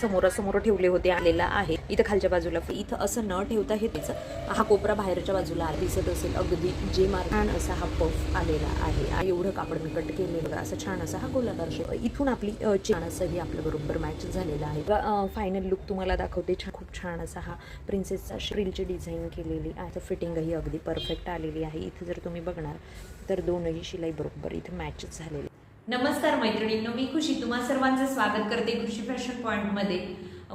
समोरासमोर ठेवले होते आलेला आहे. इथं खालच्या बाजूला इथं असं न ठेवता हे त्याचं हा कोपरा बाहेरच्या बाजूला दिसत असेल अगदी जे मार्ग असा हा पफ आलेला आहे. एवढं कापड मी कट केले बघा. असं छान असा हा गोलाकार शेप इथून आपली छान असं हे आपल्या बरोबर मॅच झालेला आहे. फायनल लुक तुम्हाला दाखवते. छान खूप छान असा हा प्रिन्सेसचा श्रीलची डिझाईन केलेली आहे. फिटिंगही अगदी परफेक्ट आलेली आहे. इथं जर तुम्ही बघणार तर दोनही शिलाई बरोबर इथं मॅचच झालेली नमस्कार मैत्रिणींनो मी खुशी. तुम्हा सर्वांचं स्वागत करते कृषी फॅशन पॉईंटमध्ये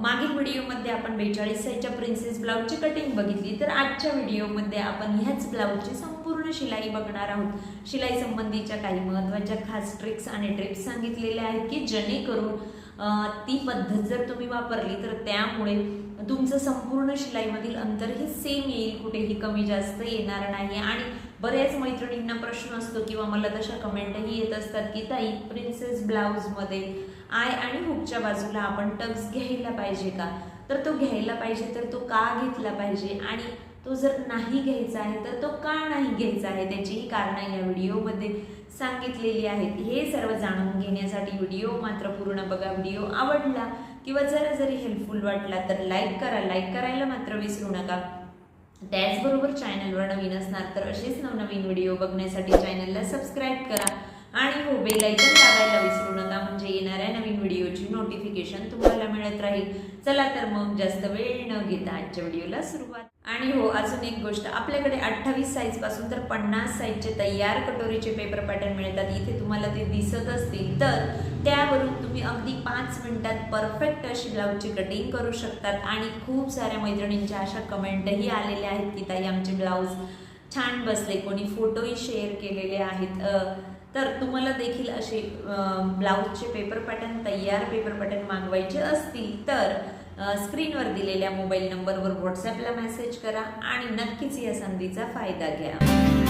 मागील व्हिडिओमध्ये आपण बेचाळीस साईजच्या प्रिन्सेस ब्लाऊजची कटिंग बघितली. तर आजच्या व्हिडिओमध्ये आपण ह्याच ब्लाऊजची संपूर्ण शिलाई बघणार आहोत. शिलाई संबंधीच्या काही महत्त्वाच्या खास ट्रिक्स आणि ट्रिप्स सांगितलेल्या आहेत की जेणेकरून ती पद्धत जर तुम्ही वापरली तर त्यामुळे तुमचं संपूर्ण शिलाईमधील अंतर हे सेम येईल. कुठेही कमी जास्त येणार नाही. आणि बऱ्याच मैत्रिणींना प्रश्न असतो किंवा मला तशा कमेंटही येत असतात की ताई प्रिन्सेस ब्लाऊजमध्ये आय आणि हुकच्या बाजूला आपण टक्स घ्यायला पाहिजे का? तर तो घ्यायला पाहिजे तर तो का घेतला पाहिजे? आणि तो जर नाही घ्यायचा आहे तर तो का नाही घ्यायचा आहे? त्याचीही कारणं या व्हिडिओमध्ये सांगितलेली आहेत. हे सर्व जाणून घेण्यासाठी व्हिडिओ मात्र पूर्ण बघा. व्हिडिओ आवडला किंवा जरा जरी हेल्पफुल वाटला तर लाईक करा. लाईक करायला मात्र विसरू नका. त्याचबरोबर चॅनलवर नवीन असणार तर असेच नवनवीन व्हिडिओ बघण्यासाठी चॅनलला सबस्क्राईब करा. आणि हो बेल आयकन दाबायला विसरू नका. म्हणजे येणाऱ्या नवीन व्हिडिओची नोटिफिकेशन तुम्हाला मिळत राहील. चला तर मग जास्त वेळ न घेता आजच्या व्हिडिओला सुरुवात. आणि हो अजून एक गोष्ट. आपल्याकडे अठ्ठावीस साईजपासून तर पन्नास साईजचे तयार कटोरीचे पेपर पॅटर्न मिळतात. इथे तुम्हाला ते दिसत असतील तर त्यावरून तुम्ही अगदी पाच मिनिटात परफेक्ट अशी ब्लाऊजची कटिंग करू शकतात. आणि खूप साऱ्या मैत्रिणींच्या अशा कमेंटही आलेल्या आहेत की ताई आमचे ब्लाऊज छान बसले. कोणी फोटोही शेअर केलेले आहेत. तर तुम्हाला देखील असे ब्लाऊजचे पेपर पॅटर्न तयार पेपर पॅटर्न मागवायचे असतील तर स्क्रीनवर दिलेल्या मोबाईल नंबरवर व्हॉट्सॲपला मेसेज करा आणि नक्कीच या संधीचा फायदा घ्या.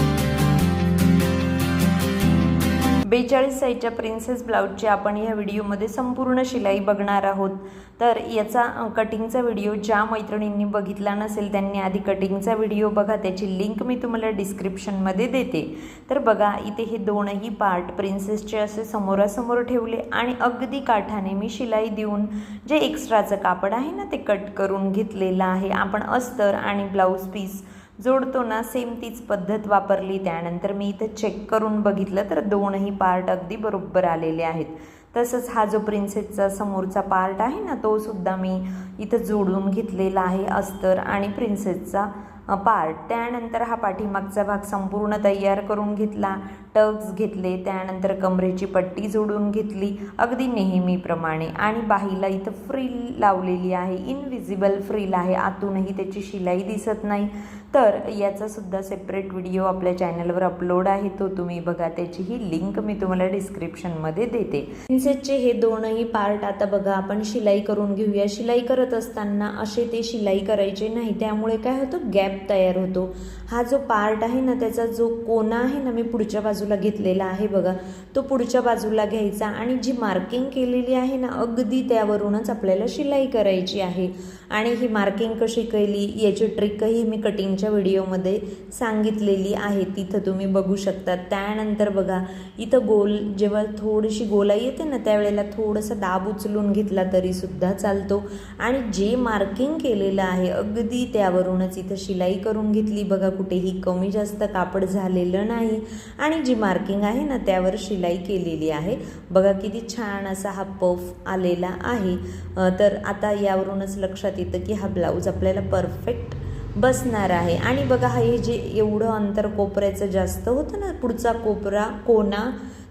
बेचाळीस साईजच्या प्रिन्सेस ब्लाऊजची आपण ह्या व्हिडिओमध्ये संपूर्ण शिलाई बघणार आहोत. तर याचा कटिंगचा व्हिडिओ ज्या मैत्रिणींनी बघितला नसेल त्यांनी आधी कटिंगचा व्हिडिओ बघा. त्याची लिंक मी तुम्हाला डिस्क्रिप्शनमध्ये देते. तर बघा इथे हे दोनही पार्ट प्रिन्सेसचे असे समोरासमोर ठेवले आणि अगदी काठाने मी शिलाई देऊन जे एक्स्ट्राचं कापड आहे ना ते कट करून घेतलेलं आहे. आपण अस्तर आणि ब्लाऊज पीस जोडतो ना सेम तीच पद्धत वापरली. त्यानंतर मी इथं चेक करून बघितलं तर दोनही पार्ट अगदी बरोबर आलेले आहेत. तसंच हा जो प्रिन्सेसचा समोरचा पार्ट आहे ना तो सुद्धा मी इथं जोडून घेतलेला आहे अस्तर आणि प्रिन्सेसचा पार्ट त्यानंतर हा पाठीमागचा भाग संपूर्ण तयार करून घेतला. टक्स घेतले त्यानंतर कमरेची पट्टी जोडून घेतली. अगदी नेहमीप्रमाणे. आणि बाहीला इथं फ्रील लावलेली आहे. इनविजिबल फ्रील आहे. आतूनही त्याची शिलाई दिसत नाही. तर याचासुद्धा सेपरेट व्हिडिओ आपल्या चॅनलवर अपलोड आहे. तो तुम्ही बघा. त्याची ही लिंक मी तुम्हाला डिस्क्रिप्शनमध्ये देते. प्रिन्सेसचे हे दोनही पार्ट आता बघा. आपण शिलाई करून घेऊया. शिलाई करत असताना असे ते शिलाई करायचे नाही. त्यामुळे काय होतं? गॅप तयार होतो. हा जो पार्ट आहे ना त्याचा जो कोना आहे ना मी पुढच्या बाजूला घेतलेला आहे बघा. तो पुढच्या बाजूला घ्यायचा आणि जी मार्किंग केलेली आहे ना अगदी त्यावरूनच आपल्याला शिलाई करायची आहे. आणि ही मार्किंग कशी केली याची ट्रिकही मी कटिंगच्या व्हिडिओमध्ये सांगितलेली आहे. तिथं तुम्ही बघू शकता. त्यानंतर बघा इथं गोल जेव्हा थोडीशी गोलाई येते ना त्यावेळेला थोडंसं दाब उचलून घेतला तरीसुद्धा चालतो. आणि जे मार्किंग केलेलं आहे अगदी त्यावरूनच इथं शिलाई करून घेतली. बघा कुठेही कमी जास्त कापड झालेलं नाही. आणि जी मार्किंग आहे ना त्यावर शिलाई केलेली आहे. बघा किती छान असा हा पफ आलेला आहे. तर आता यावरूनच लक्षात येतं की हा ब्लाऊज आपल्याला परफेक्ट बसणार आहे. आणि बघा हे जे एवढं अंतर कोपऱ्याचं जास्त होतं ना पुढचा कोपरा कोना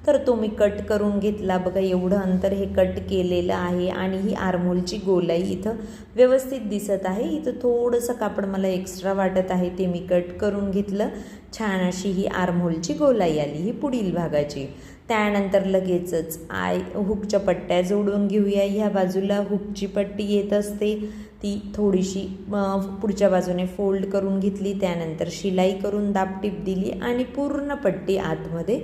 तर तो मी कट करून घेतला. बघा एवढं अंतर हे कट केलेलं आहे आणि ही आरमोलची गोलाई इथं व्यवस्थित दिसत आहे. इथं थोडंसं कापड मला एक्स्ट्रा वाटत आहे ते मी कट करून घेतलं. छान अशी ही आरमोलची गोलाई आली ही पुढील भागाची. त्यानंतर लगेचच आय हुकच्या पट्ट्या जोडून घेऊया. ह्या बाजूला हुकची पट्टी येत असते. ती थोडीशी पुढच्या बाजूने फोल्ड करून घेतली. त्यानंतर शिलाई करून दापटीप दिली आणि पूर्ण पट्टी आतमध्ये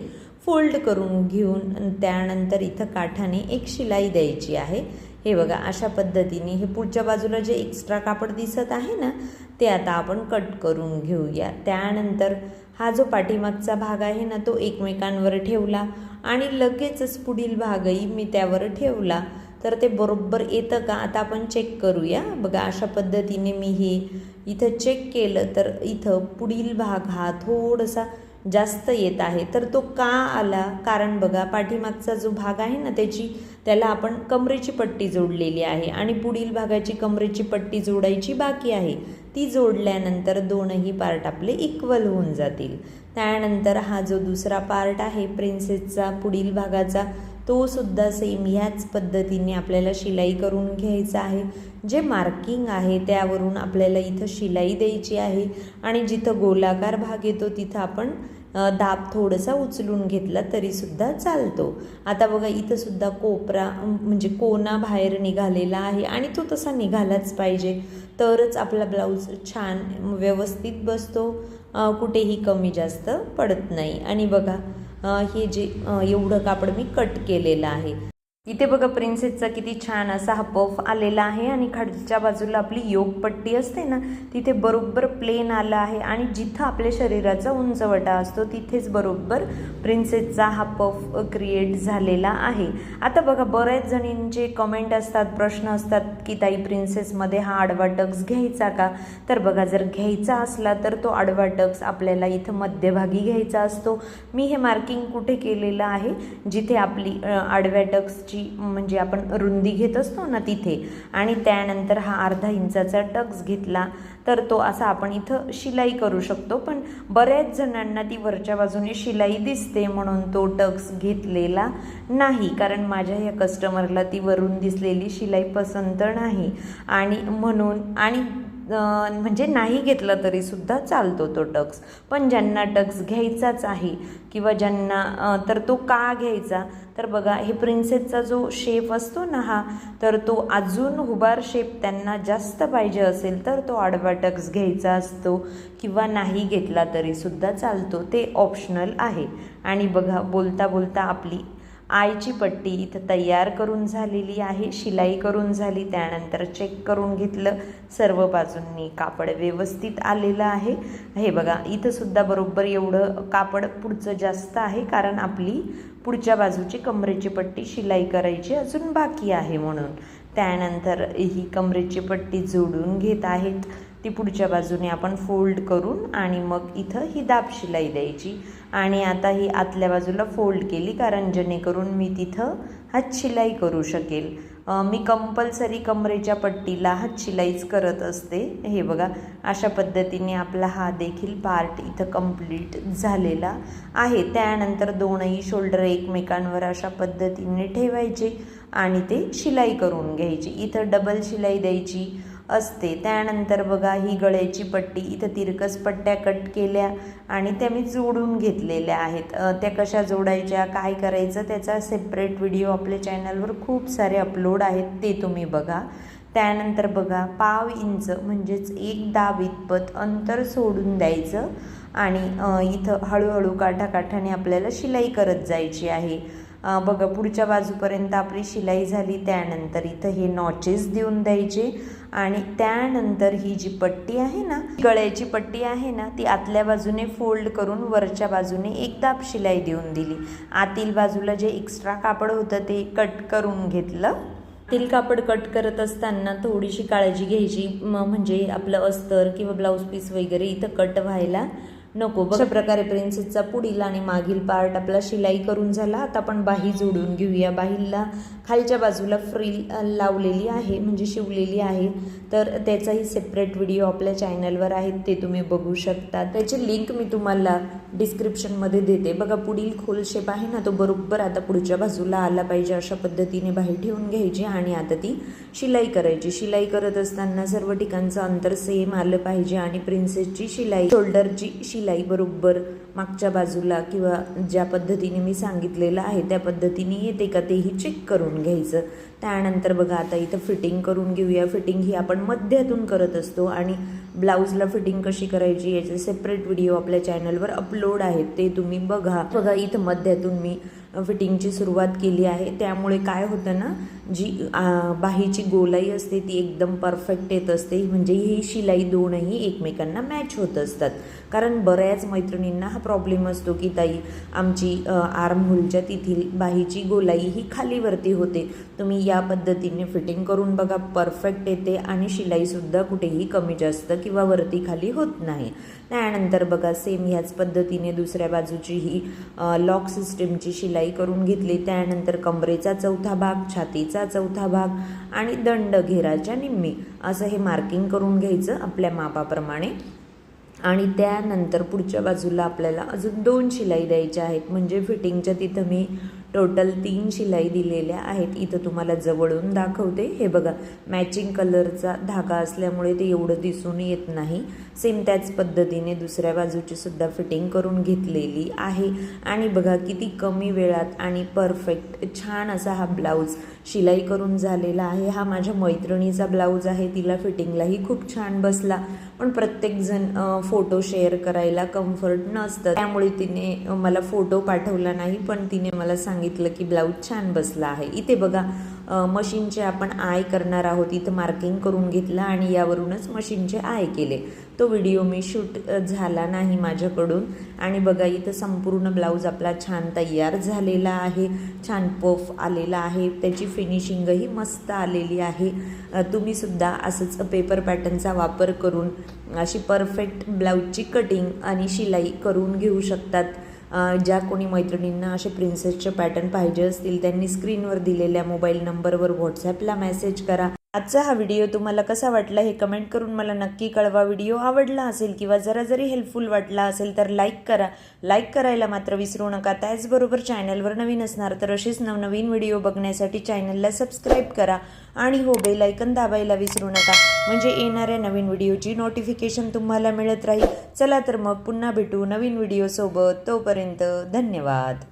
फोल्ड करून घेऊन त्यानंतर इथं काठाने एक शिलाई द्यायची आहे. हे बघा अशा पद्धतीने हे पुढच्या बाजूला जे एक्स्ट्रा कापड दिसत आहे ना ते आता आपण कट करून घेऊया. त्यानंतर हा जो पाठीमागचा भाग आहे ना तो एकमेकांवर ठेवला आणि लगेचच पुढील भागही मी त्यावर ठेवला. तर ते बरोबर येतं का? आता आपण चेक करूया. बघा अशा पद्धतीने मी हे इथं चेक केलं तर इथं पुढील भाग हा थोडासा जास्त येत आहे तर तो का आला? कारण बघा पाठीमागचा जो भाग आहे ना त्याची त्याला आपण कमरेची पट्टी जोडलेली आहे आणि पुढील भागाची कमरेची पट्टी जोडायची बाकी आहे. ती जोडल्यानंतर दोनही पार्ट आपले इक्वल होऊन जातील. त्यानंतर हा जो दुसरा पार्ट आहे प्रिन्सेसचा पुढील भागाचा तो सुद्धा सेम ह्याच पद्धतीने आपल्याला शिलाई करून घ्यायचा आहे. जे मार्किंग आहे त्यावरून आपल्याला इथं शिलाई द्यायची आहे आणि जिथं गोलाकार भाग येतो तिथं आपण दाब थोडासा उचलून घेतला तरीसुद्धा चालतो. आता बघा इथंसुद्धा कोपरा म्हणजे कोना बाहेर निघालेला आहे आणि तो तसा निघालाच पाहिजे. तरच आपला ब्लाऊज छान व्यवस्थित बसतो कुठेही कमी जास्त पडत नाही. आणि बघा हे जे एवढं कापड मी कट केलेलं आहे. इथे बघा प्रिन्सेसचा किती छान असा हा पफ आलेला आहे आणि खालच्या बाजूला आपली योगपट्टी असते ना तिथे बरोबर प्लेन आलं आहे आणि जिथं आपल्या शरीराचा उंचवटा असतो तिथेच बरोबर प्रिन्सेसचा हा पफ क्रिएट झालेला आहे. आता बघा बऱ्याच जणींचे कमेंट असतात प्रश्न असतात की ताई प्रिन्सेसमध्ये हा आडवा टक्स घ्यायचा का? तर बघा जर घ्यायचा असला तर तो आडवा टक्स आपल्याला इथं मध्यभागी घ्यायचा असतो. मी हे मार्किंग कुठे केलेलं आहे? जिथे आपली आडव्या टक्सची म्हणजे आपण रुंदी घेत असतो ना तिथे आणि त्यानंतर हा अर्धा इंचाचा टक्स घेतला तर तो असा आपण इथं शिलाई करू शकतो. पण बऱ्याच जणांना ती वरच्या बाजूने शिलाई दिसते म्हणून तो टक्स घेतलेला नाही. कारण माझ्या या कस्टमरला ती वरून दिसलेली शिलाई पसंत नाही. आणि म्हणून आणि म्हणजे नाही घेतला तरीसुद्धा चालतो तो टक्स. पण ज्यांना टक्स घ्यायचाच आहे किंवा ज्यांना तर तो का घ्यायचा? तर बघा हे प्रिन्सेसचा जो शेप असतो ना हा तर तो अजून हुबार शेप त्यांना जास्त पाहिजे असेल तर तो आडवा टक्स घ्यायचा असतो किंवा नाही घेतला तरीसुद्धा चालतो. ते ऑप्शनल आहे. आणि बघा बोलता बोलता आपली आयची पट्टी इथं तयार करून झालेली आहे शिलाई करून झाली त्यानंतर चेक करून घेतलं. सर्व बाजूंनी कापड व्यवस्थित आलेलं आहे. हे बघा इथंसुद्धा बरोबर एवढं कापड पुढचं जास्त आहे कारण आपली पुढच्या बाजूची कमरेची पट्टी शिलाई करायची अजून बाकी आहे म्हणून. त्यानंतर ही कमरेची पट्टी जोडून घेत आहेत. ती पुढच्या बाजूने आपण फोल्ड करून आणि मग इथं ही दाब शिलाई द्यायची. आणि आता ही आतल्या बाजूला फोल्ड केली कारण जेणेकरून मी तिथं हातशिलाई करू शकेल. मी कंपल्सरी कमरेच्या पट्टीला हातशिलाईच करत असते. हे बघा अशा पद्धतीने आपला हा देखील पार्ट इथं कंप्लीट झालेला आहे. त्यानंतर दोनही शोल्डर एकमेकांवर अशा पद्धतीने ठेवायचे आणि ते शिलाई करून घ्यायची. इथं डबल शिलाई द्यायची असते. त्यानंतर बघा ही गळ्याची पट्टी इथं तिरकस पट्ट्या कट केल्या आणि त्या मी जोडून घेतलेल्या आहेत. त्या कशा जोडायच्या काय करायचं त्याचा सेपरेट व्हिडिओ आपल्या चॅनलवर खूप सारे अपलोड आहेत ते तुम्ही बघा. त्यानंतर बघा पाव इंच म्हणजेच एक दाब इतपत अंतर सोडून द्यायचं आणि इथं हळूहळू काठाकाठाने आपल्याला शिलाई करत जायची आहे. बघा पुढच्या बाजूपर्यंत आपली शिलाई झाली त्यानंतर इथं हे नॉचेस देऊन द्यायचे. आणि त्यानंतर ही जी पट्टी आहे ना गळ्याची पट्टी आहे ना ती आतल्या बाजूने फोल्ड करून वरच्या बाजूने एकदाप शिलाई देऊन दिली. आतील बाजूला जे एक्स्ट्रा कापड होतं ते कट करून घेतलं. तील कापड कट करत असताना थोडीशी काळजी घ्यायची म्हणजे आपलं अस्तर किंवा ब्लाऊज पीस वगैरे इथं कट व्हायला नको अशा प्रकारे प्रिन्सेसचा पुढील आणि मागील पार्ट आपला शिलाई करून झाला. आता आपण बाही जोडून घेऊया. बाहीला खालच्या बाजूला फ्रिल लावलेली आहे म्हणजे शिवलेली आहे. तर त्याचाही सेपरेट व्हिडिओ आपल्या चॅनलवर आहेत ते तुम्ही बघू शकता. त्याची लिंक मी तुम्हाला डिस्क्रिप्शनमध्ये देते. बघा पुढील खोल शेप आहे ना तो बरोबर आता पुढच्या बाजूला आला पाहिजे अशा पद्धतीने बाही ठेवून घ्यायची आणि आता ती शिलाई करायची. शिलाई करत असताना सर्व ठिकाणचं अंतर सेम आलं पाहिजे आणि प्रिन्सेसची शिलाई शोल्डरची शिलाई बरोबर मागच्या बाजूला किंवा ज्या पद्धतीने मी सांगितलेलं आहे त्या पद्धतीने येते का तेही चेक करून घ्यायचं. त्यानंतर बघा आता इथं फिटिंग करून घेऊया. फिटिंग ही आपण मध्यातून करत असतो आणि ब्लाऊजला फिटिंग कशी करायची याचे सेपरेट व्हिडिओ आपल्या चॅनलवर अपलोड आहेत ते तुम्ही बघा. बघा इथं मध्यातून मी फिटिंगची सुरुवात केली आहे. त्यामुळे काय होतं ना जी बाहीची गोलाई असते ती एकदम परफेक्ट येत असते. म्हणजे ही शिलाई दोनही एकमेकांना मॅच होत असतात. कारण बऱ्याच मैत्रिणींना हा प्रॉब्लेम असतो की ताई आमची आर्महोलच्या तिथील बाहीची गोलाई ही खालीवरती होते. तुम्ही या पद्धतीने फिटिंग करून बघा परफेक्ट येते आणि शिलाईसुद्धा कुठेही कमी जास्त किंवा वरती खाली होत नाही. त्यानंतर बघा सेम ह्याच पद्धतीने दुसऱ्या बाजूची ही लॉक सिस्टीमची शिलाई करून घेतली. त्यानंतर कमरेचा चौथा भाग छातीचा चौथा भाग आणि दंड घेराच्या निम्मी. असं हे मार्किंग करून घ्यायचं आपल्या मापाप्रमाणे. आणि त्यानंतर पुढच्या बाजूला आपल्याला अजून दोन शिलाई द्यायच्या आहेत. म्हणजे फिटिंगच्या तिथं मी टोटल तीन शिलाई दिलेल्या आहेत. इथं तुम्हाला जवळून दाखवते. हे बघा मॅचिंग कलरचा धागा असल्यामुळे ते एवढं दिसून येत नाही. सेम त्याच पद्धतीने दुसऱ्या बाजूची सुद्धा फिटिंग करून घेतलेली आहे. आणि बघा किती कमी वेळात आणि परफेक्ट छान असा हा ब्लाऊज शिलाई करून झालेला आहे. हा माझ्या मैत्रिणीचा ब्लाऊज आहे. तिला फिटिंगलाही खूप छान बसला. पण प्रत्येकजण फोटो शेअर करायला कम्फर्ट नसतं. त्यामुळे तिने मला फोटो पाठवला नाही पण तिने मला सांग सांगितलं की ब्लाऊज छान बसला आहे. इथे बघा मशीनचे आपण आय करणार आहोत. इथं मार्किंग करून घेतलं आणि यावरूनच मशीनचे आय केले. तो व्हिडिओ मी शूट झाला नाही माझ्याकडून. आणि बघा इथं संपूर्ण ब्लाऊज आपला छान तयार झालेला आहे. छान पफ आलेला आहे. त्याची फिनिशिंगही मस्त आलेली आहे. तुम्हीसुद्धा तुम्ही सुद्धा असंच पेपर पॅटर्नचा वापर करून अशी परफेक्ट ब्लाऊजची कटिंग आणि शिलाई करून घेऊ शकतात. ज्या कोणी मैत्रिणींना असे प्रिन्सेसचे पॅटर्न पाहिजे असतील त्यांनी स्क्रीनवर दिलेल्या मोबाईल नंबरवर व्हॉट्सॲपला मेसेज करा. आजचा हा व्हिडिओ तुम्हाला कसा वाटला हे कमेंट करून मला नक्की कळवा. व्हिडिओ आवडला असेल किंवा जरा जरी हेल्पफुल वाटला असेल तर लाईक करा. लाईक करायला मात्र विसरू नका. त्याचबरोबर चॅनलवर नवीन असणार तर असेच नवनवीन व्हिडिओ बघण्यासाठी चॅनलला सबस्क्राईब करा आणि हो बेल ऐकन दाबायला विसरू नका. म्हणजे येणाऱ्या नवीन व्हिडिओची नोटिफिकेशन तुम्हाला मिळत राहील. चला तर मग पुन्हा भेटू नवीन व्हिडिओसोबत तोपर्यंत धन्यवाद.